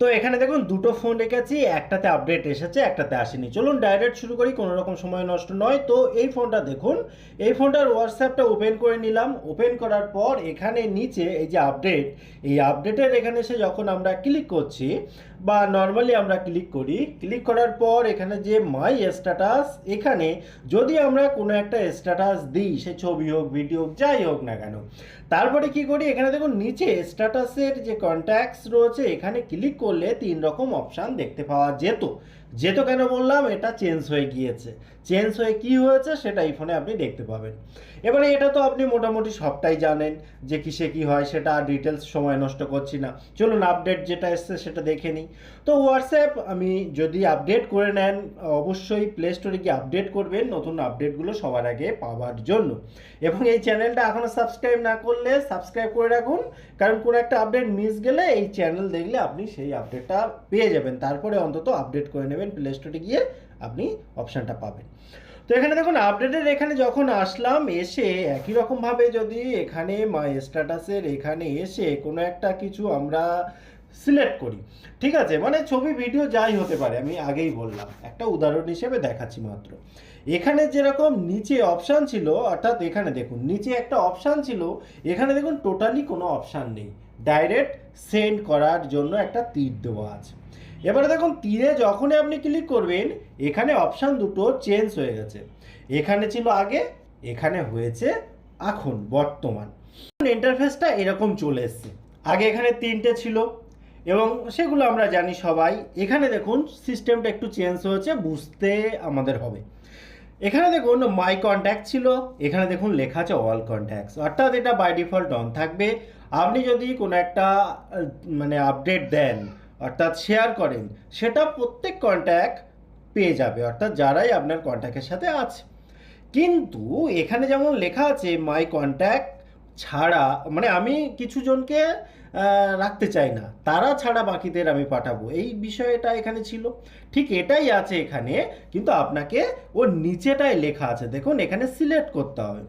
তো এখানে দেখুন দুটো ফোন রেখেছি, একটাতে আপডেট এসেছে, একটাতে আসেনি। চলুন ডাইরেক্ট শুরু করি কোনো রকম সময় নষ্ট নয়। তো এই ফোনটা দেখুন, এই ফোনটার হোয়াটসঅ্যাপটা ওপেন করে নিলাম। ওপেন করার পর এখানে নিচে এই যে আপডেট এই আপডেটের এখানে এসে যখন আমরা ক্লিক করছি, বা নর্মালি আমরা ক্লিক করি ক্লিক করার পর এখানে যে মাই স্ট্যাটাস এখানে যদি আমরা কোনো একটা স্ট্যাটাস দিই, সে ছবি হোক ভিডিও হোক, যাই হোক না কেন, তারপরে কি করি, এখানে দেখুন নিচে স্ট্যাটাসের যে কন্ট্যাক্টস রয়েছে, এখানে ক্লিক করলে তিন রকম অপশান দেখতে পাওয়া যেত। যেত কেন বললাম, এটা চেঞ্জ হয়ে গিয়েছে। চেঞ্জ হয়ে কি হয়েছে সেটা এই ফোনে আপনি দেখতে পাবেন। এবারে এটা তো আপনি মোটামুটি সবটাই জানেন যে কিসে কি হয়, সেটা ডিটেলস সময় নষ্ট করছি না। চলুন আপডেট যেটা এসছে সেটা দেখে নিই। তো হোয়াটসঅ্যাপ আমি যদি আপডেট করে নেন, অবশ্যই প্লে স্টোরে গিয়ে আপডেট করবেন, নতুন আপডেটগুলো সবার আগে পাওয়ার জন্য। এবং এই চ্যানেলটা এখনও সাবস্ক্রাইব না করলে সাবস্ক্রাইব করে রাখুন, কারণ কোনো একটা আপডেট মিস গেলে এই চ্যানেল দেখলে আপনি সেই আপডেটটা পেয়ে যাবেন। তারপরে অন্তত আপডেট করে নেবেন প্লে স্টোরে গিয়ে আপনি অপশানটা পাবেন। তো এখানে দেখুন আপডেটের এখানে যখন আসলাম, এসে একই রকমভাবে যদি এখানে মাই স্ট্যাটাসের এখানে এসে কোনো একটা কিছু আমরা সিলেক্ট করি, ঠিক আছে? মানে ছবি ভিডিও যাই হতে পারে, আমি আগেই বললাম। একটা উদাহরণ হিসেবে দেখাচ্ছি মাত্র। এখানে যেরকম নিচে অপশান ছিল, অর্থাৎ এখানে দেখুন, নিচে একটা অপশান ছিল, এখানে দেখুন টোটালি কোনো অপশান নেই। ডাইরেক্ট সেন্ড করার জন্য একটা তীর দেওয়া আছে। এবারে দেখুন, তীরে যখনই আপনি ক্লিক করবেন, এখানে অপশান দুটো চেঞ্জ হয়ে গেছে। এখানে ছিল আগে, এখানে হয়েছে এখন, বর্তমান। ইন্টারফেসটা এরকম চলে এসছে। আগে এখানে তিনটে ছিল, এবং সেগুলো আমরা জানি সবাই। এখানে দেখুন সিস্টেমটা একটু চেঞ্জ হয়েছে, বুঝতে আমাদের হবে। এখানে দেখুন মাই কন্ট্যাক্ট ছিল, এখানে দেখুন লেখা আছে অল কন্ট্যাক্টস অর্থাৎ এটা বাই ডিফল্ট অন থাকবে। আপনি যদি কোনো একটা মানে আপডেট দেন, অর্থাৎ শেয়ার করেন, সেটা প্রত্যেক কন্ট্যাক্ট পেয়ে যাবে, অর্থাৎ যারাই আপনার কন্ট্যাক্টের সাথে আছে। কিন্তু এখানে যেমন লেখা আছে মাই কন্ট্যাক্ট ছাড়া মানে আমি কিছু জনকে রাখতে চাই না। তারা ছাড়া বাকিদের আমি পাঠাবো। এই বিষয়টা এখানে ছিল। ঠিক এটাই আছে এখানে, কিন্তু আপনাকে ওর নিচেটাই লেখা আছে। দেখুন, এখানে সিলেক্ট করতে হবে।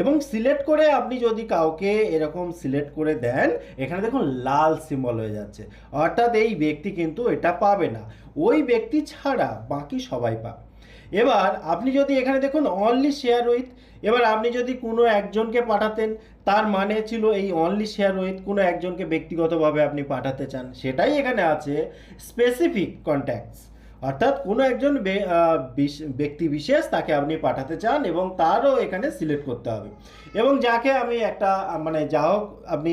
এবং সিলেক্ট করে আপনি যদি কাউকে এরকম সিলেক্ট করে দেন, এখানে দেখুন লাল সিম্বল হয়ে যাচ্ছে। অর্থাৎ এই ব্যক্তি কিন্তু এটা পাবে না। ওই ব্যক্তি ছাড়া বাকি সবাই পাবে। এবার আপনি যদি এখানে দেখুন অনলি শেয়ার উইথ এবার আপনি যদি কোনো একজনকে পাঠাতেন, তার মানে ছিল এই অনলি শেয়ার উইথ কোনো একজনকে ব্যক্তিগতভাবে আপনি পাঠাতে চান, সেটাই এখানে আছে স্পেসিফিক কন্ট্যাক্টস অর্থাৎ কোনো একজন ব্যক্তি বিশেষ তাকে আপনি পাঠাতে চান এবং তারও এখানে সিলেক্ট করতে হবে। এবং যাকে আমি একটা মানে যা হোক আপনি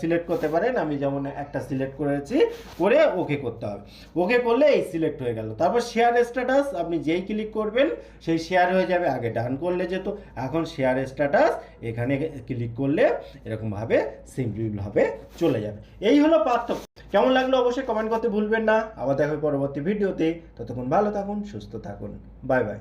সিলেক্ট করতে পারেন, আমি যেমন একটা সিলেক্ট করেছি, করে ওকে করতে হবে। ওকে করলে এই সিলেক্ট হয়ে গেল। তারপর শেয়ার স্ট্যাটাস আপনি যেই ক্লিক করবেন, সেই শেয়ার হয়ে যাবে। আগে ডান করলে যেত, এখন শেয়ার স্ট্যাটাস এখানে ক্লিক করলে এরকমভাবে সিম্পলভাবে চলে যাবে। এই হলো পার্থক্য। কেমন লাগল অবশ্যই কমেন্ট করতে ভুলবেন না। আবার দেখা পরবর্তী ভিডিওতে ততক্ষণ ভালো থাকুন সুস্থ থাকুন। Bye bye.